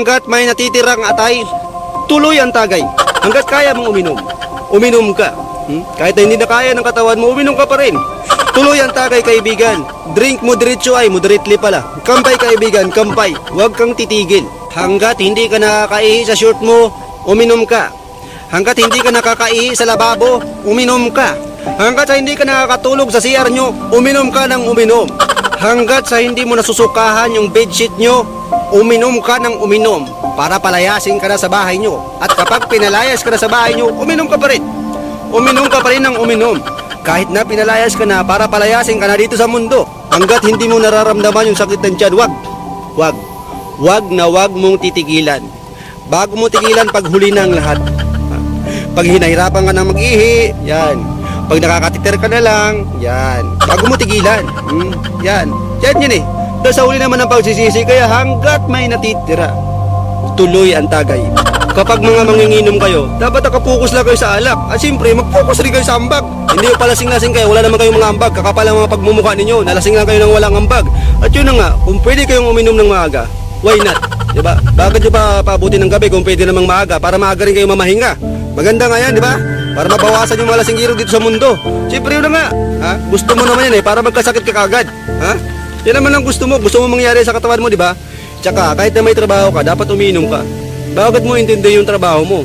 Hanggat may natitirang atay, tuloy ang tagay. Hanggat kaya mong uminom, uminom ka. Hmm? Kahit na hindi na kaya ng katawan mo, uminom ka pa rin. Tuloy ang tagay kaibigan. Drink mo diretso ay moderately pala. Kampay kaibigan, kampay. Huwag kang titigil. Hanggat hindi ka nakakaihi sa short mo, uminom ka. Hanggat hindi ka nakakaihi sa lababo, uminom ka. Hanggat sa hindi ka nakakatulog sa CR nyo, uminom ka ng uminom. Hanggat sa hindi mo nasusukahan yung bedsheet nyo, uminom ka ng uminom para palayasin ka na sa bahay nyo. At kapag pinalayas ka na sa bahay nyo, uminom ka pa rin. Uminom ka pa rin ng uminom. Kahit na pinalayas ka na para palayasin ka na dito sa mundo. Hanggat hindi mo nararamdaman yung sakit ng tiyan, wag. Wag. Wag na wag mong titigilan. Bago mo tigilan, paghuli na ang lahat. Pag hinahirapan ka na mag-ihi, yan. Pag nakakatiter ka na lang, yan. Bago mo tigilan, hmm, yan. Yan yun eh. Dahil sa uli naman ng pagsisisi, kaya hanggat may natitira, tuloy ang tagay. Kapag mga manginginom kayo, dapat nakapokus lang kayo sa alak. At siyempre, mag-focus rin kayo sa ambag. Hindi yung palasing-lasing kayo, wala naman kayong mga ambag. Kakapal ang mga pagmumukha ninyo, nalasing lang kayo ng walang ambag. At yun na nga, kung pwede kayong uminom ng maaga, why not? Diba? Bakit nyo pa pabuti ng gabi kung pwede namang maaga para maaga rin kayo mamahinga? Maganda nga yan, di ba? Para mabawasan yung mga lasinggiro dito sa mundo. Siyempre yun na nga. Ha? Gusto mo naman yan eh, para magkasakit ka kagad. Ha? Yan naman ang gusto mo. Gusto mo mangyari sa katawan mo, di ba? Tsaka, kahit na may trabaho ka, dapat uminom ka. Bakit mo intindi yung trabaho mo?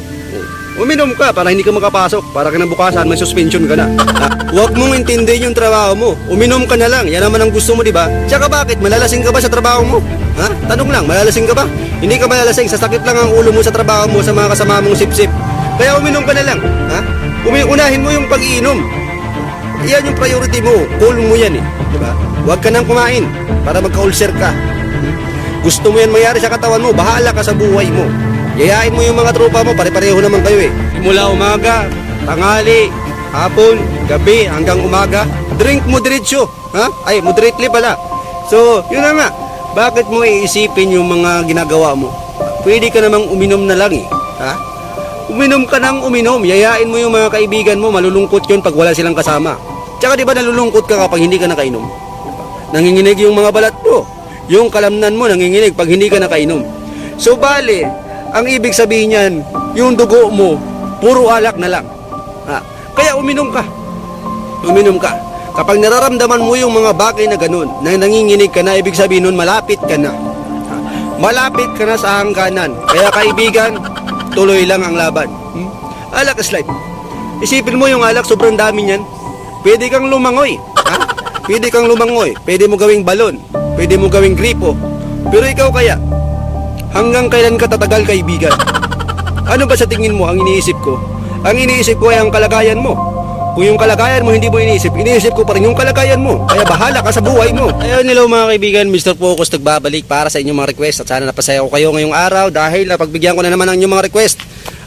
Uminom ka para hindi ka makapasok. Para kinabukasan, may suspension ka na. Ha? Huwag mong intindihin yung trabaho mo. Uminom ka na lang. Yan naman ang gusto mo, di ba? Tsaka bakit? Malalasing ka ba sa trabaho mo? Ha? Tanong lang, malalasing ka ba? Hindi ka malalasing. Sasakit lang ang ulo mo sa trabaho mo sa mga kasama mong sip-sip. Kaya uminom ka na lang. Ha? Umi unahin mo yung pag-iinom. Yan yung priority mo. Goal mo yan eh. Di ba? Huwag ka nang kumain para magka-ulcer ka. Gusto mo yan mangyari sa katawan mo, bahala ka sa buhay mo. Yayain mo yung mga tropa mo, pare-pareho naman kayo eh. Mula umaga, tangali, hapon, gabi, hanggang umaga, drink mo diretso. Ha? Ay, moderately pala. So, yun na nga. Bakit mo iisipin yung mga ginagawa mo? Pwede ka namang uminom na lang eh. Ha? Uminom ka ng uminom. Yayain mo yung mga kaibigan mo, malulungkot yun pag wala silang kasama. Tsaka di ba nalulungkot ka kapag hindi ka nakainom? Nanginginig yung mga balat mo. Yung kalamnan mo nanginginig pag hindi ka nakainom. So bale, ang ibig sabihin niyan, yung dugo mo, puro alak na lang. Ha? Kaya uminom ka. Uminom ka. Kapag nararamdaman mo yung mga bagay na ganun, na nanginginig ka na, ibig sabihin nun, malapit ka na. Ha? Malapit ka na sa hangganan. Kaya kaibigan, tuloy lang ang laban. Hmm? Alak is life. Isipin mo yung alak, sobrang dami niyan. Pwede kang lumangoy. Ha? Pwede kang lumangoy. Pwede mo gawing balon. Pwede mo gawing gripo. Pero ikaw kaya, hanggang kailan ka tatagal kaibigan? Ano ba sa tingin mo ang iniisip ko? Ang iniisip ko ay ang kalagayan mo. Kung yung kalagayan mo hindi mo iniisip, iniisip ko pa rin yung kalagayan mo. Kaya bahala ka sa buhay mo. Ayun hello mga kaibigan, Mr. Focus nagbabalik para sa inyong mga request at sana napasaya ko kayo ngayong araw dahil napagbigyan ko na naman ang inyong mga request.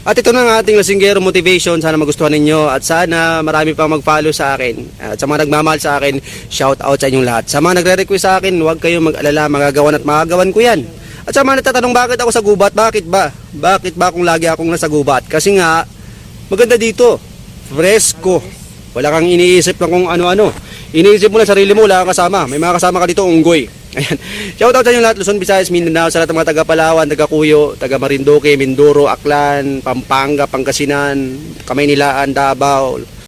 At ito na ang ating Lasinggero Motivation. Sana magustuhan ninyo at sana marami pang mag-follow sa akin. At sa mga nagmamahal sa akin, shout out sa inyong lahat. Sa mga nagre-request sa akin, huwag kayong mag-alala, magagawan at magagawan ko yan. At sa mga nagtatanong bakit ako sa gubat, bakit ba? Bakit ba kung lagi akong nasa gubat? Kasi nga, maganda dito, fresco. Wala kang iniisip lang kung ano-ano. Iniisip mo lang sarili mo, wala kang kasama. May mga kasama ka dito, unggoy. Ayan. Shout out sa inyo lahat, Luzon, Visayas, Mindanao, sa lahat ng mga taga Palawan, taga Cuyo, taga Marinduque, Mindoro, Aklan, Pampanga, Pangasinan, Kamaynilaan, Davao,